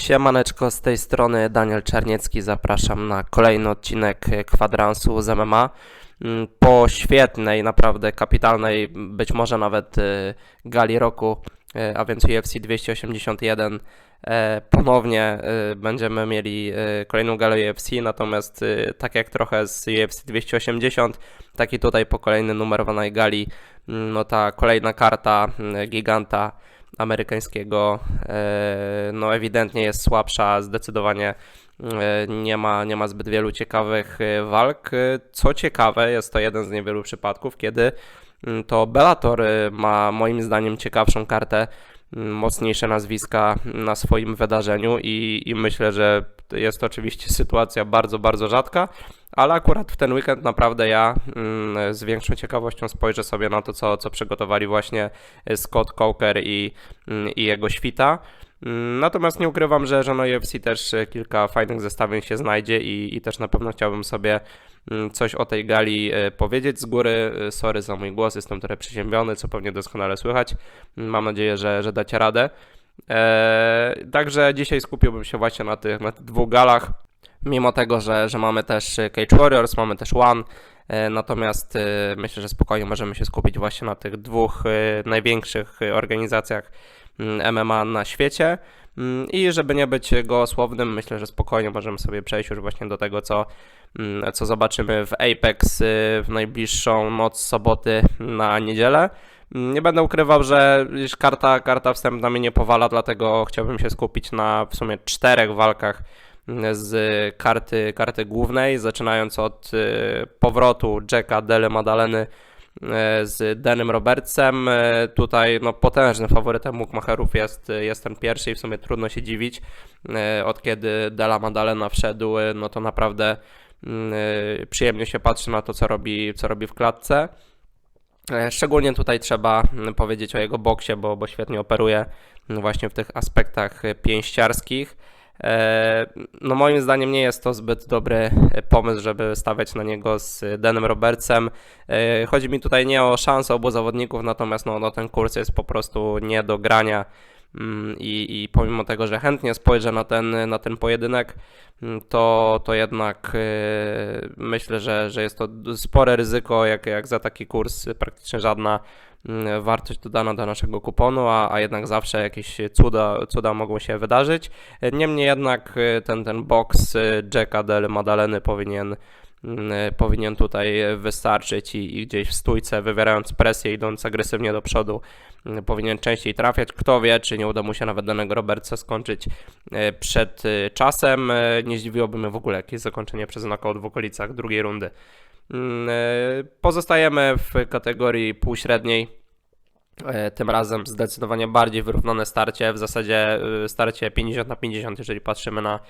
Siemaneczko, z tej strony Daniel Czarniecki, zapraszam na kolejny odcinek kwadransu z MMA. Mm, Po świetnej, naprawdę kapitalnej, być może nawet y, gali roku, y, a więc UFC 281, e, ponownie y, będziemy mieli kolejną galę UFC, natomiast tak jak trochę z UFC 280, tak i tutaj po kolejnej numerowanej gali, mm, no ta kolejna karta giganta amerykańskiego e, no ewidentnie jest słabsza, zdecydowanie e, nie ma, nie ma zbyt wielu ciekawych e, walk. Co ciekawe, jest to jeden z niewielu przypadków, kiedy mm, to Bellator ma moim zdaniem ciekawszą kartę, mocniejsze nazwiska na swoim wydarzeniu i, i myślę, że jest to oczywiście sytuacja bardzo, bardzo rzadka, ale akurat w ten weekend naprawdę ja mm, z większą ciekawością spojrzę sobie na to, co, co przygotowali właśnie Scott Coker i, mm, i jego świta. Mm, Natomiast nie ukrywam, że, że na UFC też kilka fajnych zestawień się znajdzie i, i też na pewno chciałbym sobie mm, coś o tej gali e, powiedzieć z góry. E, Sorry za mój głos, jestem trochę przeziębiony, co pewnie doskonale słychać. Mm, Mam nadzieję, że, że dacie radę. Eee, także dzisiaj skupiłbym się właśnie na tych, na tych dwóch galach. Mimo tego, że, że mamy też e, Cage Warriors, mamy też One, e, natomiast e, myślę, że spokojnie możemy się skupić właśnie na tych dwóch e, największych organizacjach mm, MMA na świecie. Mm, I żeby nie być gołosłownym, myślę, że spokojnie możemy sobie przejść już właśnie do tego, co, mm, co zobaczymy w Apex y, w najbliższą noc soboty na niedzielę. Mm, Nie będę ukrywał, że karta, karta wstępna mnie nie powala, dlatego chciałbym się skupić na w sumie czterech walkach z karty, karty głównej, zaczynając od y, powrotu Jacka Dele Madaleny z Denem Robertsem. E, Tutaj no, potężnym faworytem Mukmacherów jest, jest ten pierwszy i w sumie trudno się dziwić. E, Od kiedy Dela Madalena wszedł, e, no to naprawdę mm, e, przyjemnie się patrzy na to, co robi, co robi w klatce. E, Szczególnie tutaj trzeba mm, powiedzieć o jego boksie, bo, bo świetnie operuje mm, właśnie w tych aspektach e, pięściarskich. E, No moim zdaniem nie jest to zbyt dobry e, pomysł, żeby stawiać na niego z Denem Robertsem. E, Chodzi mi tutaj nie o szanse obu zawodników, natomiast no, no ten kurs jest po prostu nie do grania. Mm, I, I pomimo tego, że chętnie spojrzę na ten, na ten pojedynek, mm, to, to jednak e, myślę, że, że jest to spore ryzyko, jak, jak za taki kurs praktycznie żadna mm, wartość dodana do naszego kuponu, a, a jednak zawsze jakieś cuda, cuda mogą się wydarzyć. Niemniej jednak e, ten, ten box e, Jacka Del Madaleny powinien powinien tutaj wystarczyć i, i gdzieś w stójce, wywierając presję, idąc agresywnie do przodu, mm, powinien częściej trafiać. Kto wie, czy nie uda mu się nawet danego Robertsa skończyć e, przed e, czasem. E, Nie zdziwiłoby mnie w ogóle jakieś zakończenie przez knockout w okolicach drugiej rundy. Mm, e, Pozostajemy w kategorii półśredniej. E, Tym razem zdecydowanie bardziej wyrównane starcie, w zasadzie e, starcie 50 na 50, jeżeli patrzymy na,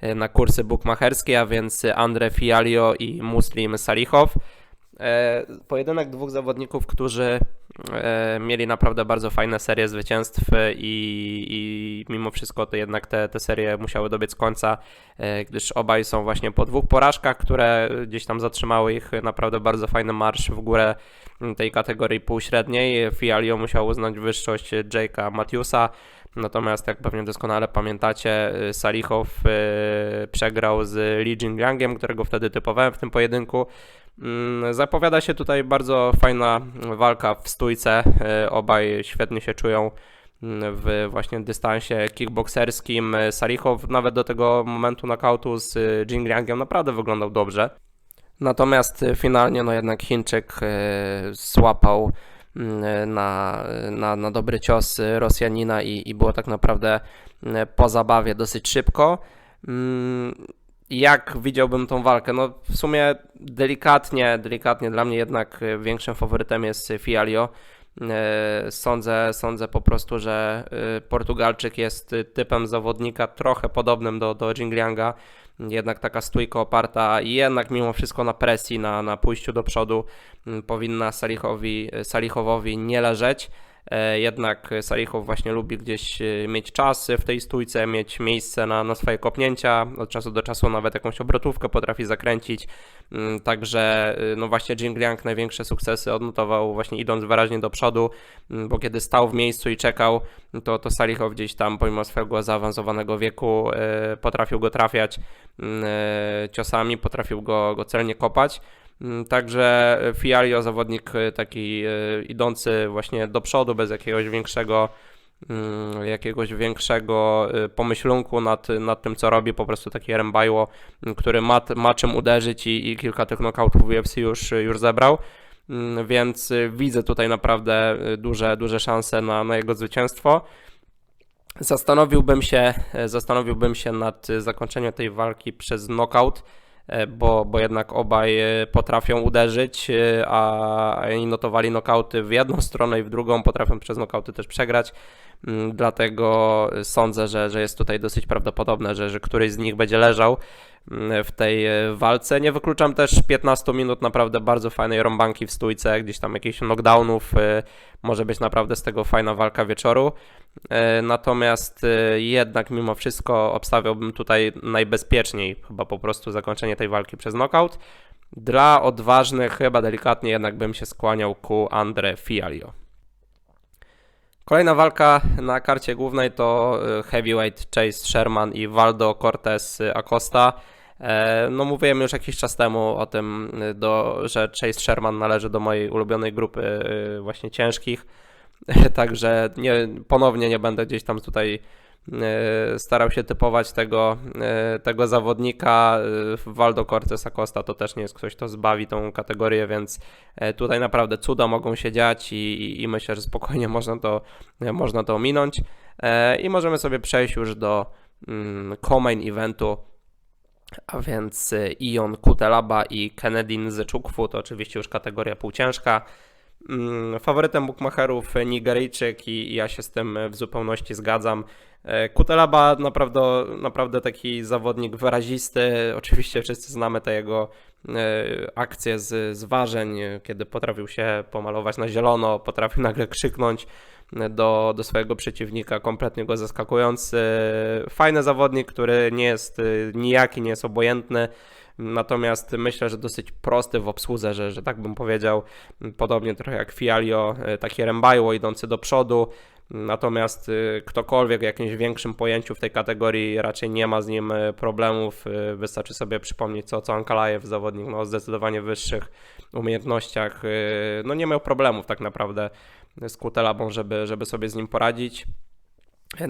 e, na kursy bukmacherskie, a więc Andre Fialio i Muslim Salichow. E, Pojedynek dwóch zawodników, którzy e, mieli naprawdę bardzo fajne serie zwycięstw i, i mimo wszystko to jednak te, te serie musiały dobiec końca, e, gdyż obaj są właśnie po dwóch porażkach, które gdzieś tam zatrzymały ich naprawdę bardzo fajny marsz w górę tej kategorii półśredniej. Fialio musiał uznać wyższość Jake'a Matthewsa, natomiast jak pewnie doskonale pamiętacie, Salichow e, przegrał z Li Jingliangiem, którego wtedy typowałem w tym pojedynku. Mm, Zapowiada się tutaj bardzo fajna walka w stójce. E, Obaj świetnie się czują mm, w właśnie dystansie kickbokserskim. E, Salichow nawet do tego momentu knockoutu z Jingliangiem naprawdę wyglądał dobrze. Natomiast finalnie no jednak Chińczyk złapał na, na, na dobry cios e, Rosjanina i, i było tak naprawdę e, po zabawie dosyć szybko. Mm, Jak widziałbym tą walkę? No w sumie delikatnie, delikatnie dla mnie jednak e, większym faworytem jest Fialio. E, Sądzę, sądzę po prostu, że e, Portugalczyk jest e, typem zawodnika trochę podobnym do, do Jinglianga. Jednak taka stójka oparta jednak mimo wszystko na presji, na, na pójściu do przodu powinna Salichowi, Salichowowi nie leżeć. E, Jednak Salichow właśnie lubi gdzieś e, mieć czas w tej stójce, mieć miejsce na, na swoje kopnięcia. Od czasu do czasu nawet jakąś obrotówkę potrafi zakręcić. Mm, Także y, no właśnie Jing Liang największe sukcesy odnotował właśnie idąc wyraźnie do przodu, mm, bo kiedy stał w miejscu i czekał, to, to Salichow gdzieś tam pomimo swojego zaawansowanego wieku potrafił go trafiać mm, ciosami, potrafił go, go celnie kopać. Mm, Także Fialio zawodnik y, taki y, idący właśnie do przodu bez jakiegoś większego mm, jakiegoś większego y, pomyślunku nad, nad tym, co robi, po prostu taki Rembajło, który ma, ma czym uderzyć i, i kilka tych knockoutów UFC już, już zebrał, Mm, więc widzę tutaj naprawdę duże, duże szanse na, na jego zwycięstwo. Zastanowiłbym się, e, zastanowiłbym się nad zakończeniem tej walki przez knockout, bo, bo jednak obaj e, potrafią uderzyć, e, a oni notowali knockouty w jedną stronę i w drugą, potrafią przez knockouty też przegrać. Mm, Dlatego sądzę, że, że jest tutaj dosyć prawdopodobne, że, że któryś z nich będzie leżał mm, w tej e, walce. Nie wykluczam też 15 minut naprawdę bardzo fajnej rąbanki w stójce, gdzieś tam jakichś knockdownów. e, Może być naprawdę z tego fajna walka wieczoru. E, Natomiast jednak mimo wszystko obstawiałbym tutaj najbezpieczniej chyba po prostu zakończenie tej walki przez knockout. Dla odważnych chyba delikatnie jednak bym się skłaniał ku Andre Fialio. Kolejna walka na karcie głównej to e, heavyweight Chase Sherman i Waldo Cortez Acosta. E, No mówiłem już jakiś czas temu o tym, e, do, że Chase Sherman należy do mojej ulubionej grupy właśnie ciężkich. Także nie, ponownie nie będę gdzieś tam tutaj starał się typować tego, e, tego zawodnika. E, Waldo Cortez Acosta to też nie jest ktoś, kto zbawi tą kategorię, więc e, tutaj naprawdę cuda mogą się dziać i, i, myślę, że spokojnie można to, e, można to ominąć. E, I możemy sobie przejść już do mm, co-main eventu, a więc e, Ion Kutelaba i Kennedy Zeczukwu, to oczywiście już kategoria półciężka. Mm, Faworytem bookmacherów Nigeryjczyk i ja się z tym w zupełności zgadzam. E, Kutelaba naprawdę, naprawdę taki zawodnik wyrazisty. Oczywiście wszyscy znamy te jego e, akcje z, z ważeń, e, kiedy potrafił się pomalować na zielono, potrafił nagle krzyknąć do, do swojego przeciwnika, kompletnie go zaskakując. E, Fajny zawodnik, który nie jest e, nijaki, nie jest obojętny. Natomiast myślę, że dosyć prosty w obsłudze, że, że tak bym powiedział. Podobnie trochę jak Fialio, e, takie rembajło idący do przodu. Natomiast y, ktokolwiek w jakimś większym pojęciu w tej kategorii raczej nie ma z nim y, problemów. Wystarczy sobie przypomnieć, co, co Ankalajew, zawodnik no, o zdecydowanie wyższych umiejętnościach, no nie miał problemów tak naprawdę z Kutelabą, żeby, żeby sobie z nim poradzić.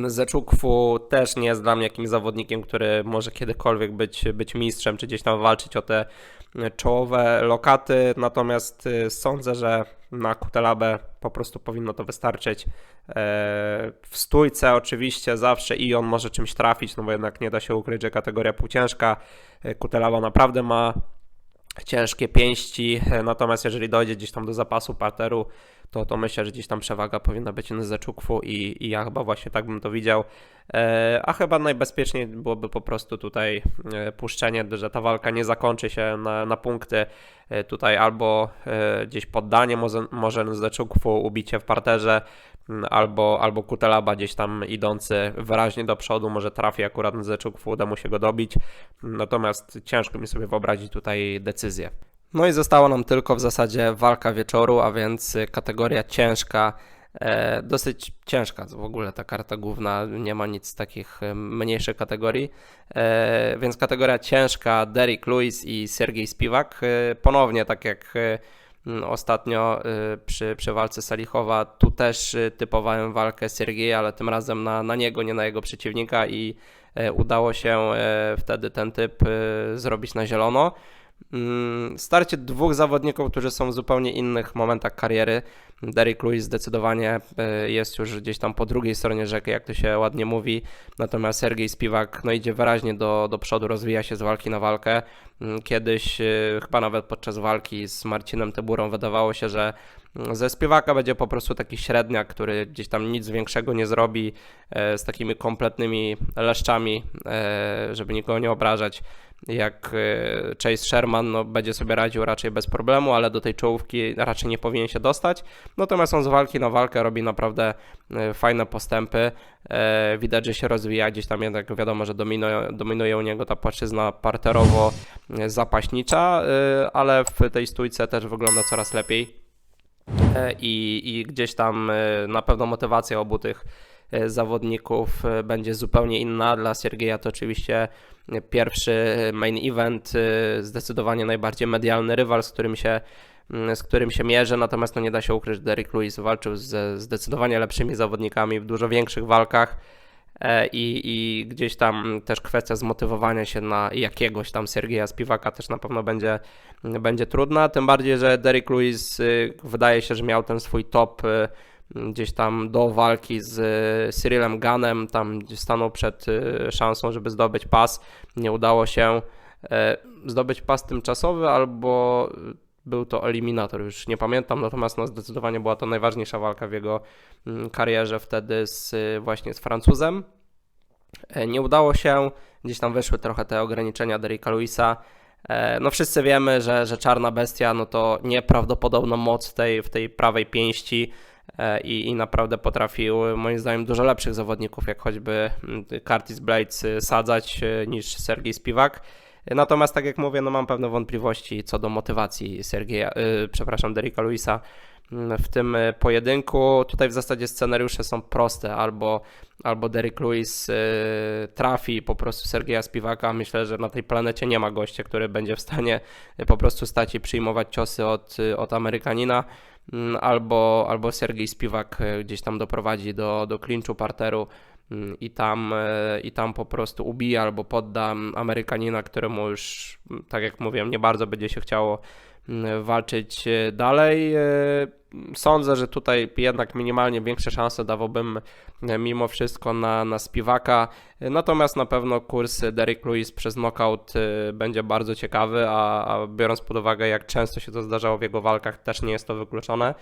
Zeczukwu też nie jest dla mnie jakimś zawodnikiem, który może kiedykolwiek być, być mistrzem, czy gdzieś tam walczyć o te czołowe lokaty, natomiast y, sądzę, że na Kutelabę po prostu powinno to wystarczyć. E, W stójce oczywiście zawsze i on może czymś trafić, no bo jednak nie da się ukryć, że kategoria półciężka. E, Kutelaba naprawdę ma ciężkie pięści, e, natomiast jeżeli dojdzie gdzieś tam do zapasu parteru, to, to myślę, że gdzieś tam przewaga powinna być na Zeczukwu i, i ja chyba właśnie tak bym to widział. E, a chyba najbezpieczniej byłoby po prostu tutaj e, puszczenie, że ta walka nie zakończy się na, na punkty. E, tutaj albo e, gdzieś poddanie może, może Zeczukwu, ubicie w parterze, albo, albo Kutelaba gdzieś tam idący wyraźnie do przodu, może trafi akurat Zeczukwu, uda mu się go dobić. Natomiast ciężko mi sobie wyobrazić tutaj decyzję. No i została nam tylko w zasadzie walka wieczoru, a więc kategoria ciężka, e, dosyć ciężka. W ogóle ta karta główna, nie ma nic z takich e, mniejszych kategorii, e, więc kategoria ciężka, Derek Lewis i Sergiej Spiwak, e, ponownie tak jak e, ostatnio e, przy, przy walce Salichowa, tu też typowałem walkę Sergieja, ale tym razem na, na niego, nie na jego przeciwnika i udało się wtedy ten typ zrobić na zielono. Mm, Starcie dwóch zawodników, którzy są w zupełnie innych momentach kariery. Derek Lewis zdecydowanie e, jest już gdzieś tam po drugiej stronie rzeki, jak to się ładnie mówi. Natomiast Sergiej Spiwak no, idzie wyraźnie do, do przodu, rozwija się z walki na walkę. Mm, Kiedyś, e, chyba nawet podczas walki z Marcinem Tyburą, wydawało się, że mm, ze Spiwaka będzie po prostu taki średniak, który gdzieś tam nic większego nie zrobi, e, z takimi kompletnymi leszczami, żeby nikogo nie obrażać jak e, Chase Sherman no, będzie sobie radził raczej bez problemu, ale do tej czołówki raczej nie powinien się dostać. Natomiast on z walki na walkę robi naprawdę e, fajne postępy. E, Widać, że się rozwija, gdzieś tam jednak wiadomo, że dominuje, dominuje u niego ta płaszczyzna parterowo-zapaśnicza, ale w tej stójce też wygląda coraz lepiej. I, I gdzieś tam na pewno motywacja obu tych zawodników e, będzie zupełnie inna. Dla Siergieja to oczywiście e, pierwszy main event, e, zdecydowanie najbardziej medialny rywal, z którym się, mm, z którym się mierzy, natomiast no nie da się ukryć, że Derrick Lewis walczył ze zdecydowanie lepszymi zawodnikami w dużo większych walkach e, i, i gdzieś tam też kwestia zmotywowania się na jakiegoś tam Siergieja Spiwaka też na pewno będzie, będzie trudna, tym bardziej, że Derrick Lewis wydaje się, że miał ten swój top gdzieś tam do walki z y, Cyrilem Ganem, tam stanął przed y, szansą, żeby zdobyć pas, nie udało się e, zdobyć pas tymczasowy albo był to eliminator, już nie pamiętam, natomiast no zdecydowanie była to najważniejsza walka w jego mm, karierze wtedy z, właśnie z Francuzem. E, Nie udało się, gdzieś tam wyszły trochę te ograniczenia Derricka Luisa. E, No wszyscy wiemy, że, że Czarna Bestia no to nieprawdopodobna moc tej, w tej prawej pięści e, i, i naprawdę potrafił moim zdaniem dużo lepszych zawodników, jak choćby mm, Curtis Blades y, sadzać y, niż Sergiej Spiwak. Natomiast tak jak mówię, no mam pewne wątpliwości co do motywacji Sergieja, y, przepraszam, Derricka Luisa w tym y, pojedynku. Tutaj w zasadzie scenariusze są proste, albo, albo Derrick Lewis y, trafi po prostu Sergieja Spiwaka. Myślę, że na tej planecie nie ma gościa, który będzie w stanie y, po prostu stać i przyjmować ciosy od, od Amerykanina. Mm, Albo, albo Sergiej Spiwak gdzieś tam doprowadzi do, do klinczu parteru mm, i tam, e, i tam po prostu ubija albo podda Amerykanina, któremu już, m, tak jak mówiłem, nie bardzo będzie się chciało walczyć e, dalej. Sądzę, że tutaj jednak minimalnie większe szanse dawałbym e, mimo wszystko na, na Spiwaka. Natomiast na pewno kurs Derrick Lewis przez knockout e, będzie bardzo ciekawy, a, a biorąc pod uwagę jak często się to zdarzało w jego walkach, też nie jest to wykluczone.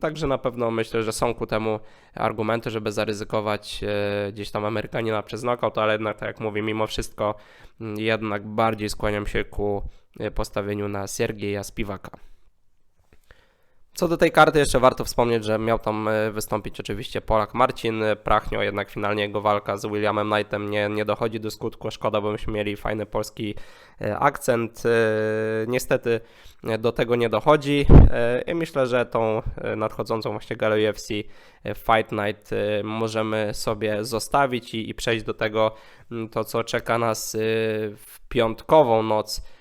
Także na pewno myślę, że są ku temu argumenty, żeby zaryzykować e, gdzieś tam Amerykanina przez knockout, ale jednak tak jak mówię, mimo wszystko mm, jednak bardziej skłaniam się ku postawieniu na Siergieja Spiwaka. Co do tej karty jeszcze warto wspomnieć, że miał tam e, wystąpić oczywiście Polak Marcin Prachnio, jednak finalnie jego walka z Williamem Knightem nie, nie dochodzi do skutku. Szkoda, bo myśmy mieli fajny polski e, akcent. E, Niestety e, do tego nie dochodzi e, i myślę, że tą e, nadchodzącą właśnie galę UFC e, Fight Night e, możemy sobie zostawić i, i przejść do tego, to co czeka nas e, w piątkową noc e,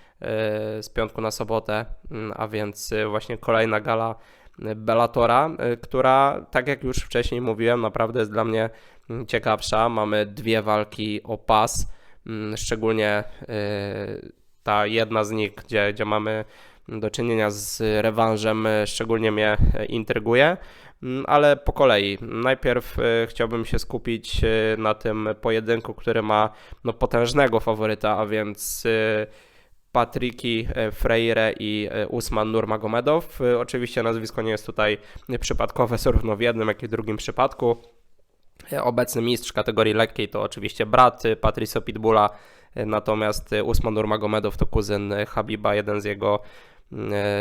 z piątku na sobotę, m, a więc e, właśnie kolejna gala e, Bellatora, e, która, tak jak już wcześniej mówiłem, naprawdę jest dla mnie mm, ciekawsza. Mamy dwie walki o pas, mm, szczególnie ta jedna z nich, gdzie, gdzie mamy do czynienia z rewanżem, szczególnie mnie intryguje. Mm, Ale po kolei. Najpierw chciałbym się skupić na tym pojedynku, który ma no, potężnego faworyta, a więc Patryki e, Freire i e, Usman Nurmagomedow. E, Oczywiście nazwisko nie jest tutaj przypadkowe, zarówno w jednym, jak i w drugim przypadku. Obecny mistrz kategorii lekkiej to oczywiście brat Patricio Pitbulla, natomiast Usman Nurmagomedow to kuzyn Habiba, jeden z jego,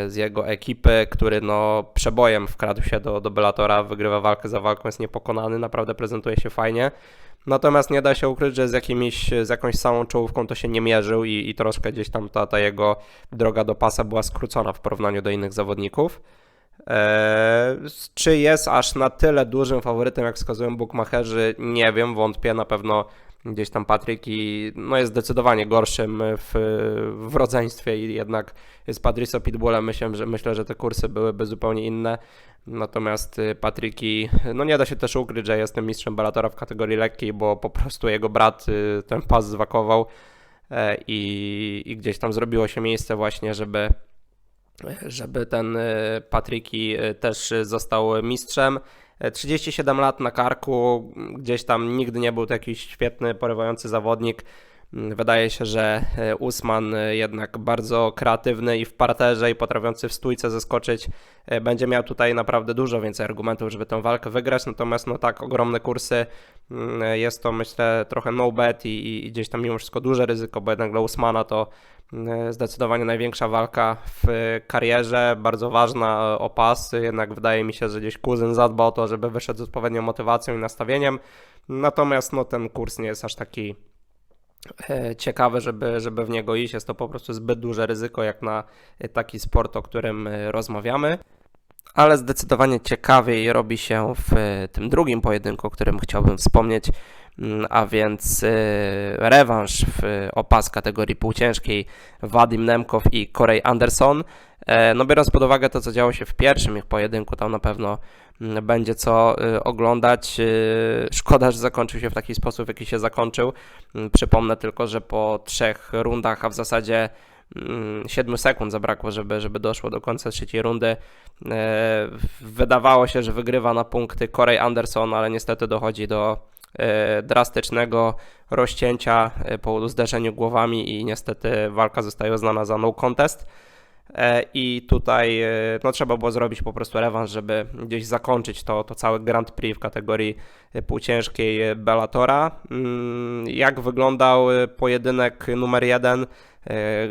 z jego ekipy, który no przebojem wkradł się do, do Bellatora, wygrywa walkę za walką, jest niepokonany, naprawdę prezentuje się fajnie. Natomiast nie da się ukryć, że z, jakimiś, z jakąś samą czołówką to się nie mierzył i, i troszkę gdzieś tam ta, ta jego droga do pasa była skrócona w porównaniu do innych zawodników. Eee, czy jest aż na tyle dużym faworytem, jak wskazują bookmacherzy? Nie wiem, wątpię. Na pewno gdzieś tam Patryk i no jest zdecydowanie gorszym w, w rodzeństwie i jednak z Patricio Pitbullem myślę, że myślę, że te kursy byłyby zupełnie inne. Natomiast y, Patryki, no nie da się też ukryć, że jestem mistrzem Bellatora w kategorii lekkiej, bo po prostu jego brat y, ten pas zwakował e, i, i gdzieś tam zrobiło się miejsce właśnie, żeby żeby ten y, Patryki też został mistrzem. E, 37 lat na karku, gdzieś tam nigdy nie był to jakiś świetny, porywający zawodnik. Mm, Wydaje się, że e, Usman e, jednak bardzo kreatywny i w parterze i potrafiący w stójce zaskoczyć e, będzie miał tutaj naprawdę dużo więcej argumentów, żeby tę walkę wygrać, natomiast no tak ogromne kursy mm, jest to myślę trochę no bet i, i- gdzieś tam mimo wszystko duże ryzyko, bo jednak dla Usmana to E, Zdecydowanie największa walka w karierze, bardzo ważna o pas. Jednak wydaje mi się, że gdzieś kuzyn zadba o to, żeby wyszedł z odpowiednią motywacją i nastawieniem. Natomiast no, ten kurs nie jest aż taki e, ciekawy, żeby, żeby w niego iść. Jest to po prostu zbyt duże ryzyko, jak na e, taki sport, o którym e, rozmawiamy. Ale zdecydowanie ciekawiej robi się w tym drugim pojedynku, o którym chciałbym wspomnieć, mm, a więc rewanż w, o pas kategorii półciężkiej Wadim Nemkow i Corey Anderson. No biorąc pod uwagę to, co działo się w pierwszym ich pojedynku, tam na pewno będzie co y, oglądać. Y, Szkoda, że zakończył się w taki sposób, w jaki się zakończył. Mm, Przypomnę tylko, że po trzech rundach, a w zasadzie 7 sekund zabrakło, żeby, żeby doszło do końca trzeciej rundy. E, Wydawało się, że wygrywa na punkty Corey Anderson, ale niestety dochodzi do drastycznego rozcięcia po zderzeniu głowami i niestety walka zostaje uznana za no contest. E, I tutaj e, no, trzeba było zrobić po prostu rewanż, żeby gdzieś zakończyć to, to całe Grand Prix w kategorii e, półciężkiej Bellatora. Mm, Jak wyglądał pojedynek numer jeden?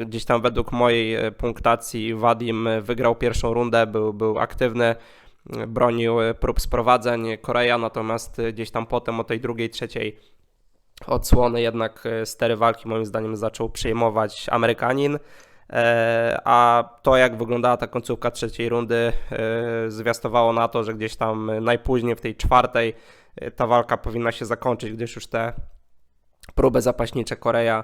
Gdzieś tam według mojej punktacji Wadim wygrał pierwszą rundę, był, był aktywny, bronił prób sprowadzeń Korea, natomiast gdzieś tam potem o tej drugiej, trzeciej odsłony jednak stery walki moim zdaniem zaczął przejmować Amerykanin. E, A to, jak wyglądała ta końcówka trzeciej rundy, e, zwiastowało na to, że gdzieś tam najpóźniej w tej czwartej e, ta walka powinna się zakończyć, gdyż już te próby zapaśnicze Korea,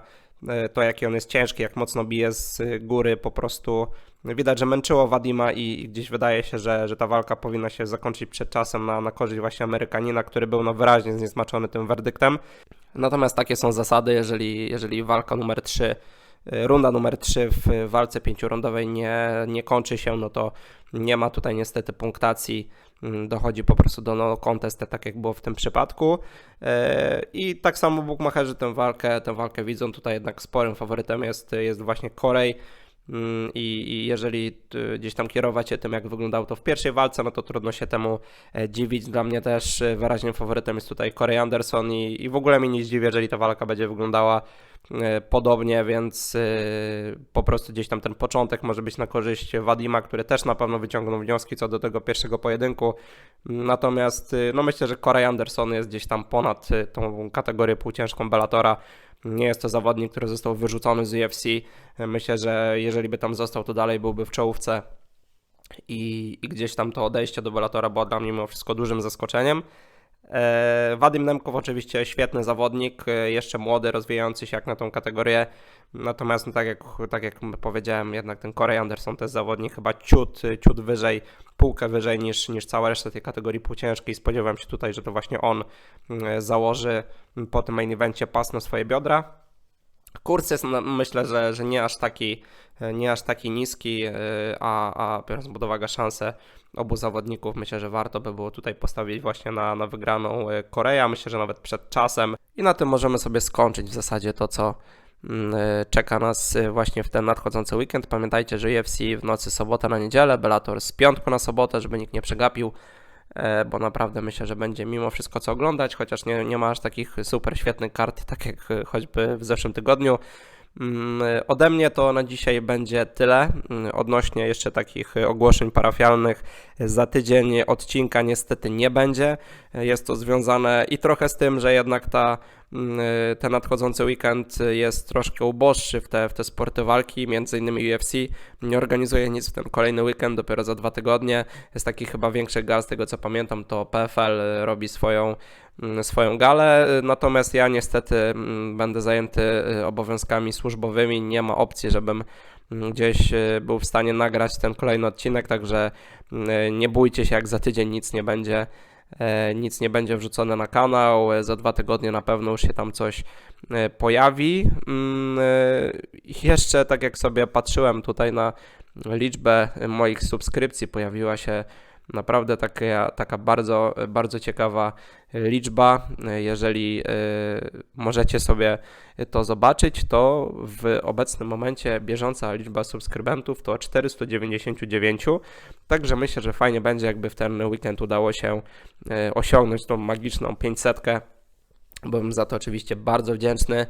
to jaki on jest ciężki, jak mocno bije z góry, po prostu widać, że męczyło Wadima i, i gdzieś wydaje się, że, że ta walka powinna się zakończyć przed czasem na, na korzyść właśnie Amerykanina, który był no wyraźnie zniesmaczony tym werdyktem. Natomiast takie są zasady, jeżeli, jeżeli walka numer 3 runda numer 3 w walce pięciorundowej nie, nie kończy się, no to nie ma tutaj niestety punktacji. Mm, Dochodzi po prostu do no contest, tak jak było w tym przypadku. E, I tak samo Bukmacherzy tę walkę, tę walkę widzą. Tutaj jednak sporym faworytem jest, jest właśnie Korej. Mm, I, jeżeli y, gdzieś tam kierować się tym, jak wyglądało to w pierwszej walce, no to trudno się temu e, dziwić. Dla mnie też e, wyraźnym faworytem jest tutaj Corey Anderson i, i w ogóle mnie nie zdziwi, jeżeli ta walka będzie wyglądała e, podobnie, więc po prostu gdzieś tam ten początek może być na korzyść Wadima, który też na pewno wyciągnął wnioski co do tego pierwszego pojedynku. Natomiast no myślę, że Corey Anderson jest gdzieś tam ponad tą kategorię półciężką Bellatora. Nie jest to zawodnik, który został wyrzucony z UFC. Myślę, że jeżeli by tam został, to dalej byłby w czołówce i, i gdzieś tam to odejście do Bellatora było dla mnie mimo wszystko dużym zaskoczeniem. E, Wadim Nemkow oczywiście świetny zawodnik, e, jeszcze młody, rozwijający się jak na tą kategorię. Natomiast no, tak, jak, tak jak powiedziałem, jednak ten Corey Anderson to jest zawodnik chyba ciut, ciut wyżej, półkę wyżej niż, niż cała reszta tej kategorii półciężkiej. Spodziewam się tutaj, że to właśnie on e, założy po tym main evencie pas na swoje biodra. Kurs jest myślę, że, że nie aż taki nie aż taki niski, e, a, a biorąc pod uwagę szanse obu zawodników, myślę, że warto by było tutaj postawić właśnie na, na wygraną e, Korea, myślę, że nawet przed czasem i na tym możemy sobie skończyć w zasadzie to, co mm, e, czeka nas e, właśnie w ten nadchodzący weekend. Pamiętajcie, że UFC w nocy sobota na niedzielę, Bellator z piątku na sobotę, żeby nikt nie przegapił, e, bo naprawdę myślę, że będzie mimo wszystko co oglądać, chociaż nie, nie ma aż takich super świetnych kart, tak jak e, choćby w zeszłym tygodniu. Mm, Ode mnie to na dzisiaj będzie tyle. Mm, Odnośnie jeszcze takich ogłoszeń parafialnych, za tydzień odcinka niestety nie będzie. Jest to związane i trochę z tym, że jednak ta, mm, ten nadchodzący weekend jest troszkę uboższy w te, w te sporty walki, między innymi UFC. Nie organizuje nic w ten kolejny weekend, dopiero za dwa tygodnie. Jest taki chyba większy gal, z tego co pamiętam, to PFL robi swoją mm, swoją galę, natomiast ja niestety mm, będę zajęty obowiązkami służbowymi, nie ma opcji, żebym gdzieś był w stanie nagrać ten kolejny odcinek, także nie bójcie się, jak za tydzień nic nie będzie, e, nic nie będzie wrzucone na kanał, e, za dwa tygodnie na pewno już się tam coś e, pojawi. Mm, e, Jeszcze tak jak sobie patrzyłem tutaj na liczbę moich subskrypcji, pojawiła się Naprawdę taka, taka bardzo, bardzo ciekawa liczba. Jeżeli y, możecie sobie to zobaczyć, to w obecnym momencie bieżąca liczba subskrybentów to 499. Także myślę, że fajnie będzie, jakby w ten weekend udało się y, osiągnąć tą magiczną 500. Byłem za to oczywiście bardzo wdzięczny.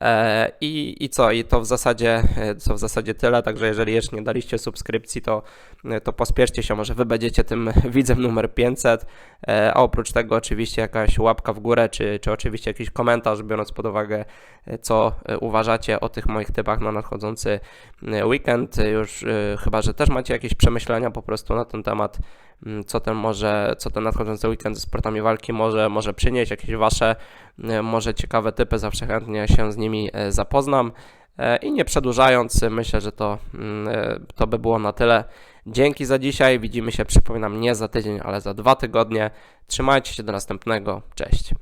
E, I, I co? I to w zasadzie e, to w zasadzie tyle. Także jeżeli jeszcze nie daliście subskrypcji, to, e, to pospieszcie się, może wy będziecie tym widzem numer 500. E, A oprócz tego oczywiście jakaś łapka w górę, czy, czy oczywiście jakiś komentarz, biorąc pod uwagę, e, co e, uważacie o tych moich typach na nadchodzący e, weekend. E, Już e, chyba, że też macie jakieś przemyślenia po prostu na ten temat, co ten może, co ten nadchodzący weekend ze sportami walki może, może przynieść, jakieś wasze e, może ciekawe typy, zawsze chętnie się z nimi e, zapoznam. E, I nie przedłużając, myślę, że to, mm, to by było na tyle. Dzięki za dzisiaj. Widzimy się, przypominam, nie za tydzień, ale za dwa tygodnie. Trzymajcie się do następnego. Cześć.